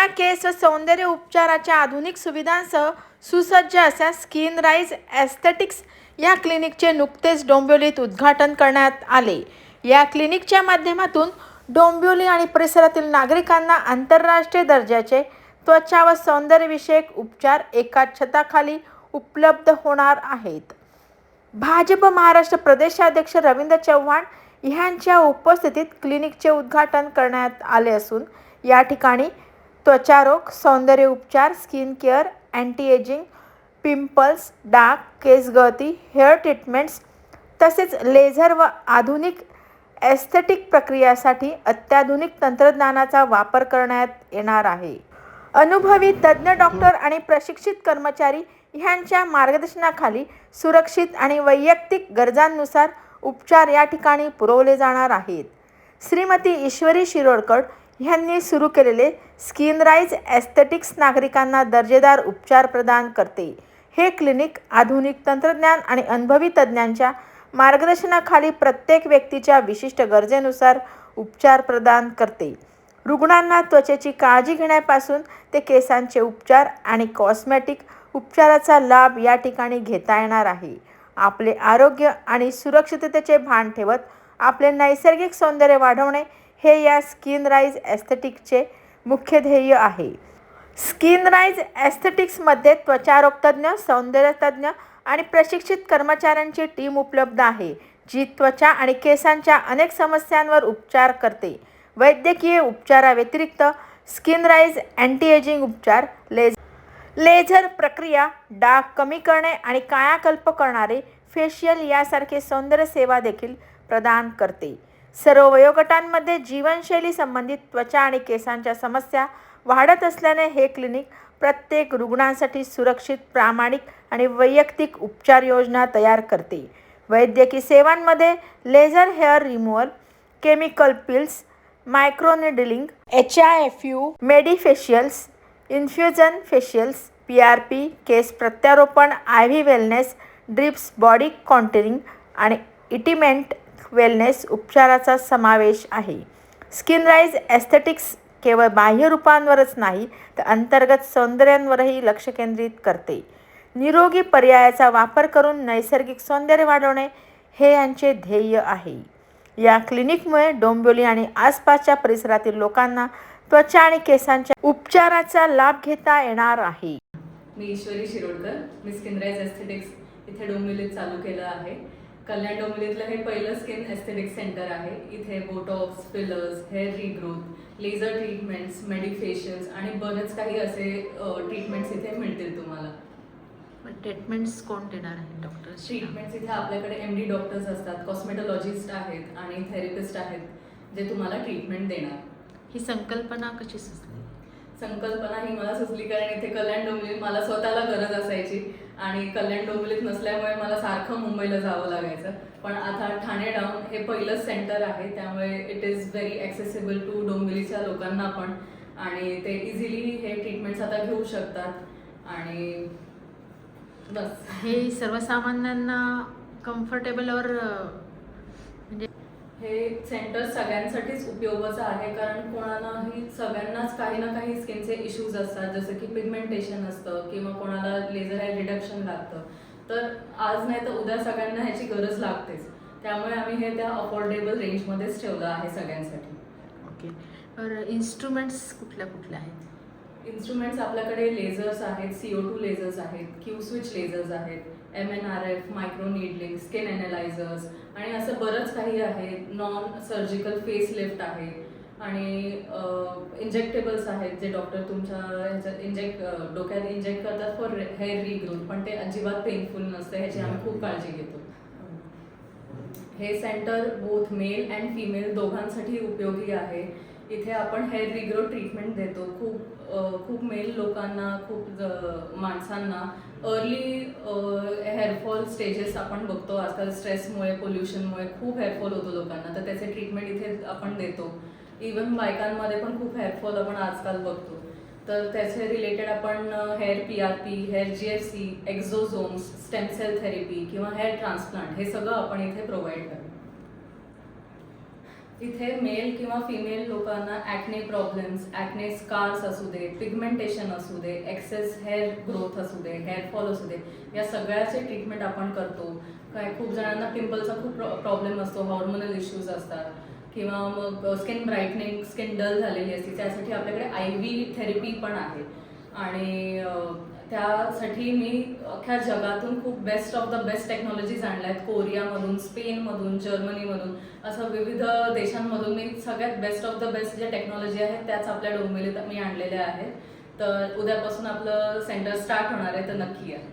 त्वचा केस व सौंदर्य उपचाराच्या आधुनिक सुविधांसह सुसज्ज अशा स्किन राईज ॲस्थेटिक्स या क्लिनिकचे नुकतेच डोंबिवलीत उद्घाटन करण्यात आले. या क्लिनिकच्या माध्यमातून डोंबिवली आणि परिसरातील नागरिकांना आंतरराष्ट्रीय दर्जाचे त्वचा व सौंदर्यविषयक उपचार एका छताखाली उपलब्ध होणार आहेत. भाजप महाराष्ट्र प्रदेशाध्यक्ष रवींद्र चव्हाण ह्यांच्या उपस्थितीत क्लिनिकचे उद्घाटन करण्यात आले असून या ठिकाणी त्वचारोग सौंदर्य उपचार skin care anti ageing pimples डाग केस गळती हेअर ट्रीटमेंट्स तसेच लेझर व आधुनिक एस्थेटिक प्रक्रियासाठी अत्याधुनिक तंत्रज्ञानाचा वापर करण्यात येणार आहे. अनुभवी तज्ज्ञ डॉक्टर आणि प्रशिक्षित कर्मचारी ह्यांच्या मार्गदर्शनाखाली सुरक्षित आणि वैयक्तिक गरजांनुसार उपचार या ठिकाणी पुरवले जाणार आहेत. श्रीमती ईश्वरी शिरोडकर ह्यांनी सुरू केलेले स्किन राईज ॲस्थेटिक्स नागरिकांना दर्जेदार उपचार प्रदान करते. हे क्लिनिक आधुनिक तंत्रज्ञान आणि अनुभवी तज्ज्ञांच्या मार्गदर्शनाखाली प्रत्येक व्यक्तीच्या विशिष्ट गरजेनुसार उपचार प्रदान करते. रुग्णांना त्वचेची काळजी घेण्यापासून ते केसांचे उपचार आणि कॉस्मॅटिक उपचाराचा लाभ या ठिकाणी घेता येणार आहे. आपले आरोग्य आणि सुरक्षिततेचे भान ठेवत आपले नैसर्गिक सौंदर्य वाढवणे हे या स्किन राईज ॲस्थेटिकचे मुख्य ध्येय आहे. स्किन राईज ॲस्थेटिक्समध्ये त्वचारोगतज्ञ सौंदर्यतज्ञ आणि प्रशिक्षित कर्मचाऱ्यांची टीम उपलब्ध आहे जी त्वचा आणि केसांच्या अनेक समस्यांवर उपचार करते. वैद्यकीय उपचाराव्यतिरिक्त स्किन राईज अँटी एजिंग उपचार लेझ लेझर प्रक्रिया डाग कमी करणे आणि कायाकल्प करणारे फेशियल यासारखे सौंदर्य सेवा देखील प्रदान करते. सर्व वयोगटांमध्ये जीवनशैली संबंधित त्वचा आणि केसांच्या समस्या वाढत असल्याने हे क्लिनिक प्रत्येक रुग्णांसाठी सुरक्षित प्रामाणिक आणि वैयक्तिक उपचार योजना तयार करते. वैद्यकीय सेवांमध्ये laser hair removal chemical peels microneedling H I F U medifacials infusion facials P R P केस प्रत्यारोपण I V wellness drips body contouring आणि इटिमेंट वेलनेस उपचाराचा समावेश आहे. स्किन राईज ॲस्थेटिक्स केवळ बाह्य रूपांवरच नाही तर अंतर्गत सौंदर्यांवरही लक्ष केंद्रित करते. निरोगी पर्यायाचा वापर करून नैसर्गिक सौंदर्य वाढवणे हे यांचे ध्येय आहे. या क्लिनिकमुळे डोंबिवली आणि आसपासच्या परिसरातील लोकांना त्वचा आणि केसांच्या उपचाराचा लाभ घेता येणार आहे. मी ईश्वरी शिरोडकर मी स्किनराईज एस्थेटिक्स इथे डोंबिवलीत चालू केलं आहे. कल्याण डोंबिवलीतलं हे पहिलं स्किन एस्थेटिक्स सेंटर आहे. इथे Botox fillers hair regrowth laser treatments medifacials आणि बरेच काही असे ट्रीटमेंट्स इथे मिळतील तुम्हाला. ट्रीटमेंट्स कोण देणार आहे डॉक्टर ट्रीटमेंट्स इथे आपल्याकडे एम डी डॉक्टर्स असतात कॉस्मेटॉलॉजिस्ट आहेत आणि थेरपिस्ट आहेत जे तुम्हाला ट्रीटमेंट देणार. ही संकल्पना कशी सुचली? संकल्पना ही मला सुचली कारण इथे कल्याण डोंबिवली मला स्वतःला गरज असायची. आणि कल्याण डोंबिवलीत नसल्यामुळे मला सारखं मुंबईला जावं लागायचं. पण आता ठाणे डाऊन हे पहिलंच सेंटर आहे त्यामुळे it is very accessible to डोंबिवलीच्या लोकांना पण. आणि ते इझिली हे ट्रीटमेंट्स आता घेऊ शकतात. आणि बस. हे सर्वसामान्यांना कम्फर्टेबल और म्हणजे हे सेंटर सगळ्यांसाठीच उपयोगाचं आहे कारण कोणालाही सगळ्यांनाच काही ना काही स्किनचे इश्यूज असतात जसं की पिगमेंटेशन असतं किंवा कोणाला लेझर हेअर रिडक्शन लागतं. तर आज नाही तर उद्या सगळ्यांना ह्याची गरज लागतेच. त्यामुळे आम्ही हे त्या अफोर्डेबल रेंजमध्येच ठेवलं आहे सगळ्यांसाठी. ओके. तर इन्स्ट्रुमेंट्स कुठल्या कुठल्या आहेत? इन्स्ट्रुमेंट्स आपल्याकडे लेझर्स आहेत सी ओ टू लेझर्स आहेत क्यू स्विच लेझर्स आहेत. M N R F micro needling skin analysers आणि असं बरंच काही आहे. नॉन सर्जिकल फेस लिफ्ट आहे. आणि इंजेक्टेबल्स आहेत जे डॉक्टर तुमच्या ह्याच्यात इंजेक्ट डोक्यात इंजेक्ट करतात फॉर हेअर रिग्रोथ पण ते अजिबात पेनफुल नसतं ह्याची आम्ही खूप काळजी घेतो. हे centre both male and female दोघांसाठी उपयोगी आहे. इथे आपण हेअर रिग्रो ट्रीटमेंट देतो. खूप खूप मेल लोकांना खूप माणसांना. अर्ली हेअरफॉल स्टेजेस आपण बघतो. आजकाल स्ट्रेसमुळे पोल्युशनमुळे खूप हेअरफॉल होतो लोकांना. तर त्याचे ट्रीटमेंट इथे आपण देतो. इवन बायकांमध्ये पण खूप हेअरफॉल आपण आजकाल बघतो. तर त्याचे रिलेटेड आपण hair P R P hair G F C exosomes stem cell therapy किंवा हेअर ट्रान्सप्लांट हे सगळं आपण इथे प्रोव्हाइड करतो. इथे मेल किंवा फिमेल लोकांना ॲक्ने प्रॉब्लेम्स ॲक्ने स्कार्स असू दे पिगमेंटेशन असू दे एक्सेस हेअर ग्रोथ असू दे हेअर फॉल असू दे या सगळ्याचे ट्रीटमेंट आपण करतो. काय खूप जणांना पिंपलचा खूप प्रॉब्लेम असतो हॉर्मोनल इश्यूज असतात. किंवा मग स्किन ब्राईटनिंग स्किन डल झालेली असते त्यासाठी आपल्याकडे आय व्ही थेरपी पण आहे. आणि त्यासाठी मी अख्ख्या जगातून खूप best of the best technologies आणल्या आहेत कोरियामधून स्पेनमधून जर्मनीमधून असं विविध देशांमधून मी सगळ्यात बेस्ट ऑफ द बेस्ट ज्या टेक्नॉलॉजी आहेत त्याच आपल्या डोंबिवलीत मी आणलेल्या आहेत. तर उद्यापासून आपलं सेंटर स्टार्ट होणार आहे तर नक्की आहे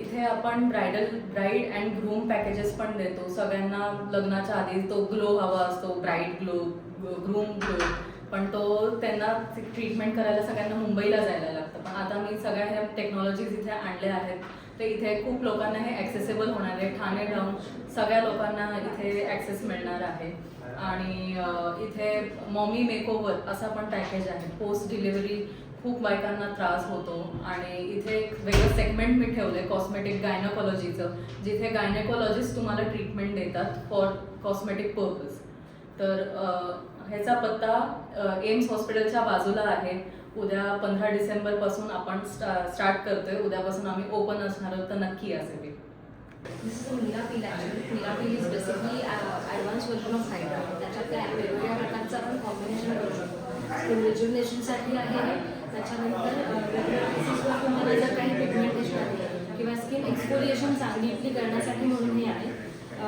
इथे आपण bridal bride and groom packages पण देतो. सगळ्यांना लग्नाच्या आधी तो ग्लो हवा असतो ब्राईड ग्लो ग्रूम ग्लो पण तो त्यांना ट्रीटमेंट करायला सगळ्यांना मुंबईला जायला लागतं. पण आता मी सगळ्या ह्या टेक्नॉलॉजीज इथे आणल्या आहेत. तर इथे खूप लोकांना हे ॲक्सेसेबल होणार आहे. ठाणे राहून सगळ्या लोकांना इथे ॲक्सेस मिळणार आहे. आणि इथे मॉमी मेकओवर असा पण पॅकेज आहे. पोस्ट डिलिव्हरी खूप बायकांना त्रास होतो. आणि इथे एक वेगळं सेगमेंट मी ठेवलं आहे कॉस्मेटिक गायनोकॉलॉजीचं जिथे गायनेकॉलॉजिस्ट तुम्हाला ट्रीटमेंट देतात फॉर कॉस्मेटिक पर्पज तर ह्याचा पत्ता एम्स हॉस्पिटलच्या बाजूला आहे. उद्या पंधरा डिसेंबरपासून आपण स्टा स्टार्ट करतोय. उद्यापासून आम्ही ओपन असणार आहोत तर नक्की असेल This is a Milapil actually. Milapil is basically uh, advanced त्याच्यात काय वेगवेगळ्या प्रकारचं आपण कॉम्बिनेशन करू शकतो. रिज्युनेशनसाठी आहे त्याच्यानंतर वेगवेगळ्या तुम्हाला जर काही पिगमेंटेशन आहे किंवा स्किन एक्सफोलिएशन चांगली करण्यासाठी म्हणून हे आहे.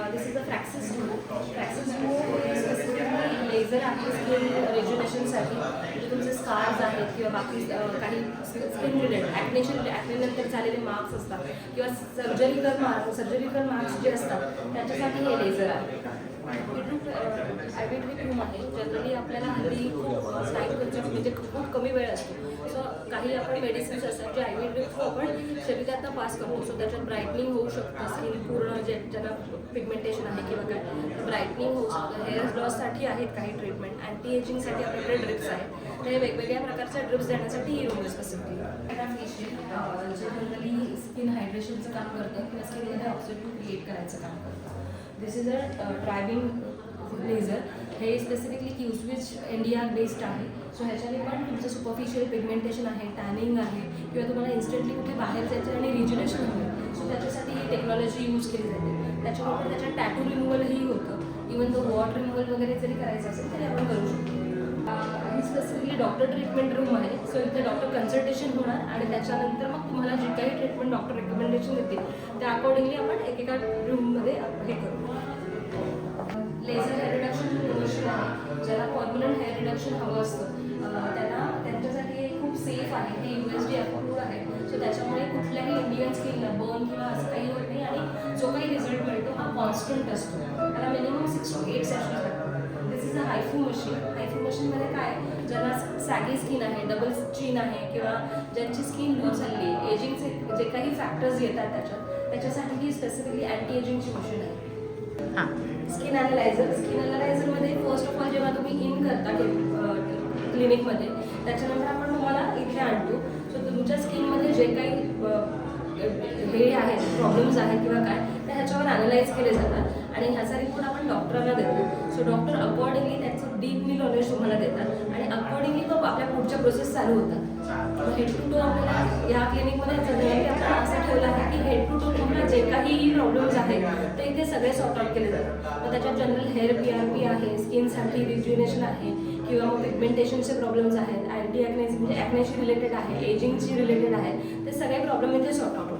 This is the Fraxis Duo. Fraxis Duo glow specifically laser आहे स्किन रेज्युनेशनसाठी जे तुमचे स्कार्स आहेत किंवा बाकी काही स्किन रिलेटेड ॲक्नेशन ॲक्नेनंतर झालेले मार्क्स असतात किंवा सर्जरिकल मार्क्स सर्जरिकल मार्क्स जे असतात त्याच्यासाठी हे लेझर आहे रूम आहे जनरली आपल्याला हल्ली खूप स्लाईड म्हणजे खूप कमी वेळ असतो सो काही आपण मेडिसिन्स असतात जे आयुर्वेदिक थ्रू आपण शरीरात पास करतो सो त्याच्यात ब्राईटनिंग होऊ शकतं. स्किन पूर्ण जे ज्यांना पिगमेंटेशन आहे किंवा काय ब्राईटनिंग होऊ शकतं हेअर लॉससाठी आहेत काही ट्रीटमेंट अँटी एजिंगसाठी आपल्याकडे ड्रिप्स आहेत. ते वेगवेगळ्या प्रकारच्या ड्रिप्स देण्यासाठी ही रूम स्पेसिफिकली जे जनरली स्किन हायड्रेशनचं काम करतं किंवा स्किनमध्ये ऑक्सिजन क्रिएट करायचं काम करतं. This is a driving laser हे specifically Q switch India based आहे. सो ह्याच्याने पण तुमचं सुपरफिशियल पिगमेंटेशन आहे टॅनिंग आहे किंवा तुम्हाला इन्स्टंटली कुठे बाहेर जायचं आणि रिज्युनेशन हवं सो त्याच्यासाठी ही टेक्नॉलॉजी यूज केली जाते. त्याच्याबरोबर त्याच्यात टॅटू रिमूव्हलही होतं. इवन तो वॉट रिमूव्हल वगैरे जरी करायचं असेल तरी आपण करू शकतो. ही स्पेसिफिकली डॉक्टर ट्रीटमेंट रूम आहे. सो इथे डॉक्टर कन्सल्टेशन होणार आणि त्याच्यानंतर मग तुम्हाला जी काही ट्रीटमेंट डॉक्टर रेकमेंडेशन देतील त्या अकॉर्डिंगली आपण एकेका रूममध्ये हे करू. लेझर हेअर रिडक्शन मशीन आहे. ज्याला परमनंट हेअर रिडक्शन हवं असतं त्यांना त्यांच्यासाठी हे खूप सेफ आहे. हे यू एस डी अप्रूव्ड आहे. सो त्याच्यामुळे कुठल्याही इंडियन स्किनला बर्न किंवा असं काही होत नाही आणि जो काही रिझल्ट मिळतो हा कॉन्स्टंट असतो. त्याला minimum six to eight session लागतात. This is a HIFU machine saggy skin आहे डबल चिन आहे किंवा ज्यांची स्किन लूज झाली एजिंगचे जे काही फॅक्टर्स येतात त्याच्यात त्याच्यासाठी ही स्पेसिफिकली अँटी एजिंगची मशीन आहे. हां. स्किन अनालायझर स्किन अनालायझरमध्ये फर्स्ट ऑफ ऑल जेव्हा तुम्ही इन करता क्लिनिकमध्ये त्याच्यानंतर आपण तुम्हाला इथे आणतो. सो तुमच्या स्किनमध्ये जे काही हे आहेत प्रॉब्लेम्स आहेत किंवा काय ते ह्याच्यावर अनालाइज केले जातात. आणि ह्याचा रिपोर्ट आपण डॉक्टरांना देतो. So doctor accordingly deeply knowledge तुम्हाला देतात. आणि अकॉर्डिंगली मग आपल्या पुढच्या प्रोसेस चालू होतात हेड टू टू आपल्याला या क्लिनिकमध्ये जनरली आपण असं ठेवलं आहे की हेड टू टू तुम्हाला जे काही प्रॉब्लेम्स आहेत ते इथे सगळे सॉर्ट आउट केले जातात. मग त्याच्यात general hair P R P आहे स्किनसाठी रिज्युनेशन आहे किंवा मग पिगमेंटेशनचे प्रॉब्लेम्स आहेत अँटी ॲक्नेस म्हणजे ॲक्नेशी रिलेटेड आहे एजिंगशी रिलेटेड आहे ते सगळे प्रॉब्लेम इथे सॉर्ट आउट